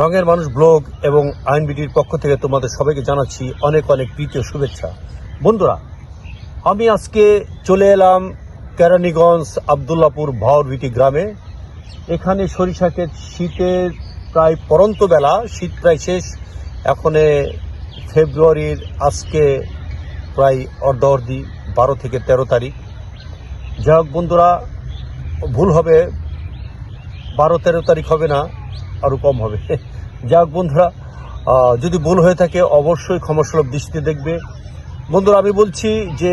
রঙের মানুষ ব্লগ এবং আইনবিটির পক্ষ থেকে তোমাদের সবাইকে জানাচ্ছি অনেক অনেক প্রীতি ও শুভেচ্ছা। বন্ধুরা, আমি আজকে চলে এলাম কেরানীগঞ্জ আবদুল্লাপুর ভাওরবিটি গ্রামে। এখানে সরিষা ক্ষেত শীতের প্রায় পরন্ত বেলা, শীত প্রায় শেষ। এখন ফেব্রুয়ারির আজকে প্রায় অর্ধ অর্ধি, বারো থেকে তেরো তারিখ। যাই হোক বন্ধুরা, ভুল হবে। বারো তেরো তারিখ হবে না। আরও কম হবে। যাক বন্ধুরা যদি ভুল হয়ে থাকে অবশ্যই ক্ষমাসুলভ দৃষ্টিতে দেখবে। বন্ধুরা, আমি বলছি যে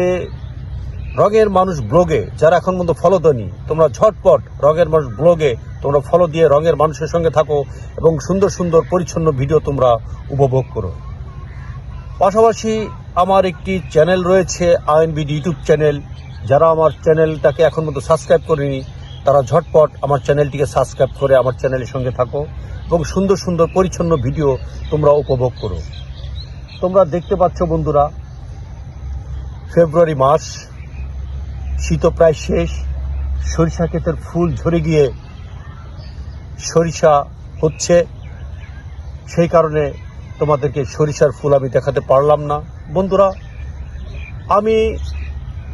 রঙের মানুষ ব্লগে, যারা এখন পর্যন্ত ফলো দেনি তোমরা ঝটপট রঙের মানুষ ব্লগে তোমরা ফলো দিয়ে রঙের মানুষের সঙ্গে থাকো এবং সুন্দর সুন্দর পরিচ্ছন্ন ভিডিও তোমরা উপভোগ করো। পাশাপাশি আমার একটি চ্যানেল রয়েছে আইএনবিডি ইউটিউব চ্যানেল যারা আমার চ্যানেলটাকে এখন পর্যন্ত সাবস্ক্রাইব করেনি তারা ঝটপট আমার চ্যানেলটিকে সাবস্ক্রাইব করে আমার চ্যানেলের সঙ্গে থাকো এবং সুন্দর সুন্দর পরিচ্ছন্ন ভিডিও তোমরা উপভোগ করো। তোমরা দেখতে পাচ্ছ বন্ধুরা, ফেব্রুয়ারি মাস, শীত প্রায় শেষ, সরিষা ক্ষেতের ফুল ঝরে গিয়ে সরিষা হচ্ছে। সেই কারণে তোমাদেরকে সরিষার ফুল আমি দেখাতে পারলাম না। বন্ধুরা, আমি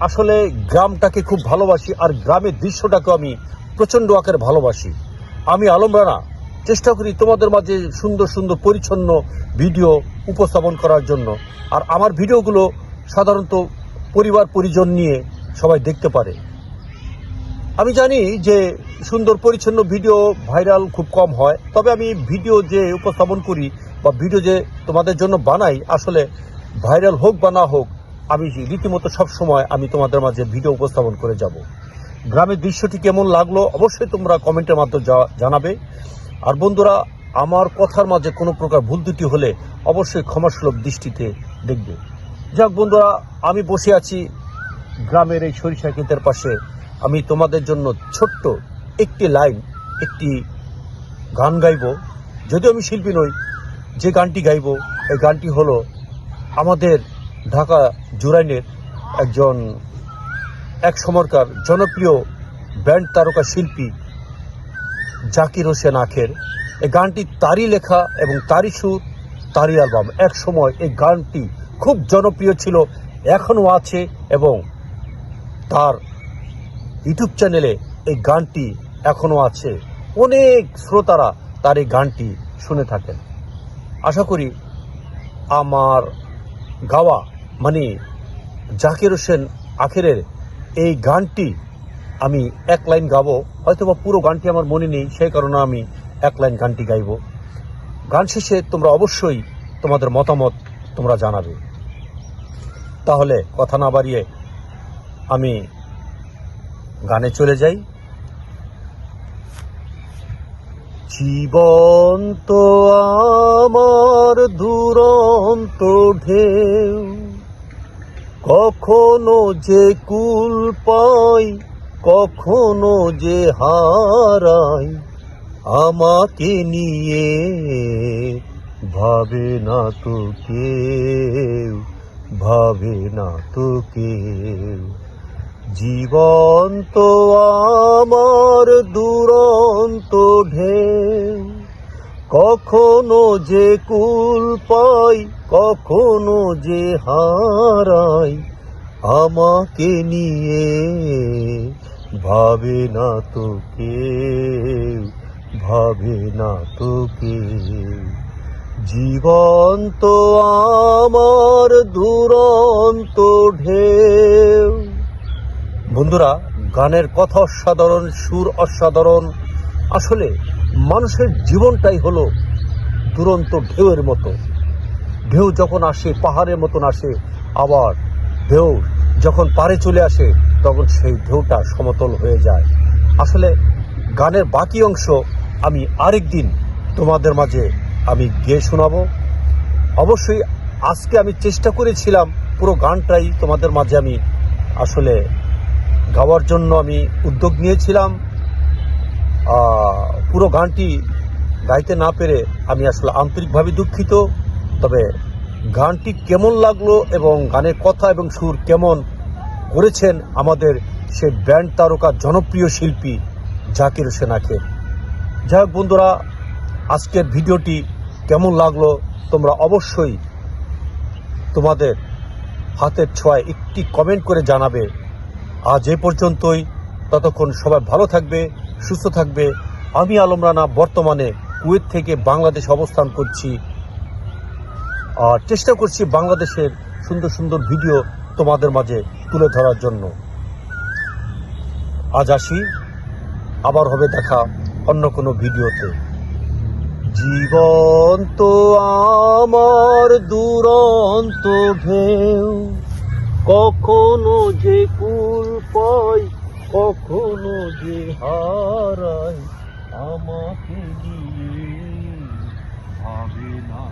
আসলে গ্রামটাকে খুব ভালোবাসি আর গ্রামের দৃশ্যটাকে আমি প্রচণ্ড আকারে ভালোবাসি। আমি আলম রানা, চেষ্টা করি তোমাদের মাঝে সুন্দর সুন্দর পরিচ্ছন্ন ভিডিও উপস্থাপন করার জন্য। আর আমার ভিডিওগুলো সাধারণত পরিবার, পরিজন নিয়ে সবাই দেখতে পারে। আমি জানি যে সুন্দর, পরিচ্ছন্ন ভিডিও ভাইরাল খুব কম হয়, তবে আমি ভিডিও যে উপস্থাপন করি বা ভিডিও যে তোমাদের জন্য বানাই, আসলে ভাইরাল হোক বা না হোক আমি রীতিমতো সব সময় আমি তোমাদের মাঝে ভিডিও উপস্থাপন করে যাব। গ্রামের দৃশ্যটি কেমন লাগল অবশ্যই তোমরা কমেন্টের মাধ্যমে জানাবে। আর বন্ধুরা, আমার কথার মাঝে কোনো প্রকার ভুল ত্রুটি হলে অবশ্যই ক্ষমাসুলভ দৃষ্টিতে দেখবে। যাক বন্ধুরা, আমি বসে আছি গ্রামের এই সরিষা ক্ষেতের পাশে। আমি তোমাদের জন্য ছোট্ট একটি লাইন, একটি গান গাইব। যদিও আমি শিল্পী নই, যে গানটি গাইব, এই গানটি হলো আমাদের ঢাকা জুরাইনের একজন এক সময়কার জনপ্রিয় ব্যান্ড তারকা শিল্পী জাকির হোসেন আখের। এই গানটি তারই লেখা এবং তারই সুর, তারই অ্যালবাম। এক সময় এই গানটি খুব জনপ্রিয় ছিল, এখনও আছে এবং তার ইউটিউব চ্যানেলে এই গানটি এখনও আছে। অনেক শ্রোতারা তার এই গানটি শুনে থাকেন। আশা করি আমার গাওয়া মানে জাকির হোসেন আখেরের এই গানটি আমি এক লাইন গাবো। হয়তো বা পুরো গানটি আমার মনে নেই, সেই কারণে আমি এক লাইন গানটি গাইব। গান শেষে তোমরা অবশ্যই তোমাদের মতামত তোমরা জানাবে। তাহলে কথা না বাড়িয়ে আমি গানে চলে যাই। জীবন্ত আমার দুরন্ত ঢেউ। কখনো যে কুল পাই, কখনো যে হারাই, আমাকে নিয়ে ভাবে না তো কেউ, ভাবে না তো কেউ। জীবন তো আমার দুরন্ত ঢেউ কখনো যে কুল পাই, কখনো যে হারাই, আমাকে নিয়ে ভাবে না তোকে ভাবে না তো কেউ। জীবন তো আমার দুরন্ত ঢেউ। বন্ধুরা, গানের কথা অসাধারণ, সুর অসাধারণ। আসলে মানুষের জীবনটাই হলো দুরন্ত ঢেউয়ের মতো। ঢেউ যখন আসে, পাহাড়ের মতন আসে, আবার ঢেউ যখন পারে চলে আসে, তখন সেই ঢেউটা সমতল হয়ে যায়। আসলে গানের বাকি অংশ আমি আরেকদিন তোমাদের মাঝে আমি গেয়ে শোনাবো। অবশ্যই আজকে আমি চেষ্টা করেছিলাম পুরো গানটাই তোমাদের মাঝে আমি আসলে গাওয়ার জন্য আমি উদ্যোগ নিয়েছিলাম। পুরো গানটি গাইতে না পেরে আমি আসলে আন্তরিকভাবে দুঃখিত। তবে গানটি কেমন লাগল এবং গানের কথা এবং সুর কেমন করেছেন আমাদের সে ব্যান্ড তারকা জনপ্রিয় শিল্পী জাকির আখের যাই হোক বন্ধুরা, আজকের ভিডিওটি কেমন লাগল তোমরা অবশ্যই তোমাদের হাতের ছোঁয়ায় একটি কমেন্ট করে জানাবে। আজ এ পর্যন্তই। ততক্ষণ সবাই ভালো থাকবে। সুস্থ থাকবে। আমি আলম রানা, বর্তমানে কুয়েত থেকে বাংলাদেশ অবস্থান করছি। আর চেষ্টা করছি বাংলাদেশের সুন্দর সুন্দর ভিডিও তোমাদের মাঝে তুলে ধরার জন্য। আজ আসি। আবার হবে দেখা অন্য কোনো ভিডিওতে। জীবন তো আমার দুরন্ত ঢেউ, কখনো যে কুল পাই কখনো যে হারায় আমাকে দিয়ে ভাবে না।